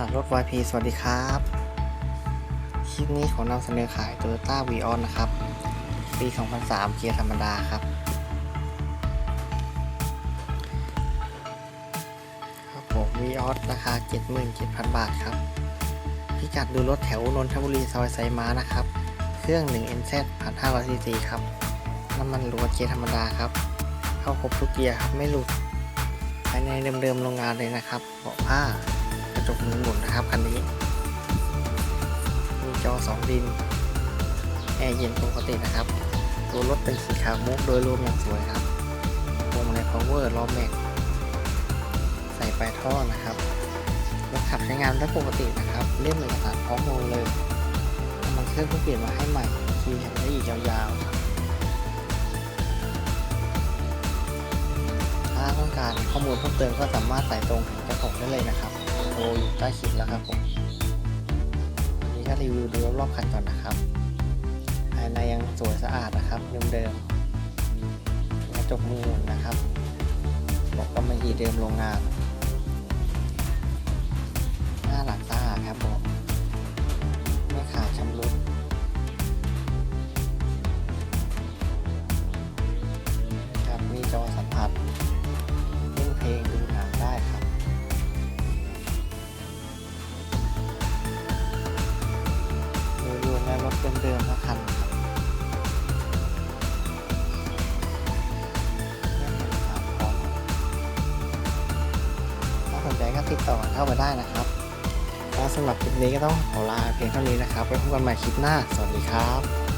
ารถ YP สวัสดีครับ คลิปนี้ขอนำเสนอขาย Toyota v ีออนนะครับ ปี 2003 เกียร์ธรรมดาครับ ครับผมวีออสราคา 77,000 บาทครับ พิกัดดูรถแถวนนทบุรีซอยไซม้านะครับ เครื่อง 1NZ 1,500 cc ครับ น้ำมันล้วเกียร์ธรรมดาครับ เข้าครบทุกเกียร์ครับ ไม่หลุดภายในเดิมๆโรงงานเลยนะครับเบาะผ้า นะครับคันนี้ มีจอสองดิน แอร์เย็นปกตินะครับ ตัวรถเป็นสีขาวมุกโดยรวมอย่างสวยครับพวงมาลัย power ล้อแม็ก ใส่ปลายท่อนะครับรถขับใช้งานได้ปกตินะครับ เล่มเอกสารพร้อมโมเลยน้ำมันเครื่องเพิ่งเปลี่ยนมาให้ใหม่ขี่แข่งได้อีกยาวๆ ถ้าต้องการข้อมูลเพิ่มเติมก็สามารถสายตรงถึงเจ้าของได้เลยนะครับ ทรอยู่ใต้คลิปแล้วครับผมวันนี้ก็รีวิวดูรอบๆคันก่อนนะครับภายในยังสวยสะอาดนะครับเดิมๆกระจกมือหมุนนะครับบอกก็ไม่ดีเดิมโรงงาน เดิมๆนะคันครับไม่เป็นครับพร้อมถ้าสนใจก็ติดต่อเข้ามาได้นะครับแล้วสำหรับคลิปนี้ก็ต้องขอลาเพียงเท่านี้นะครับไว้พบกันใหม่คลิปหน้า สวัสดีครับ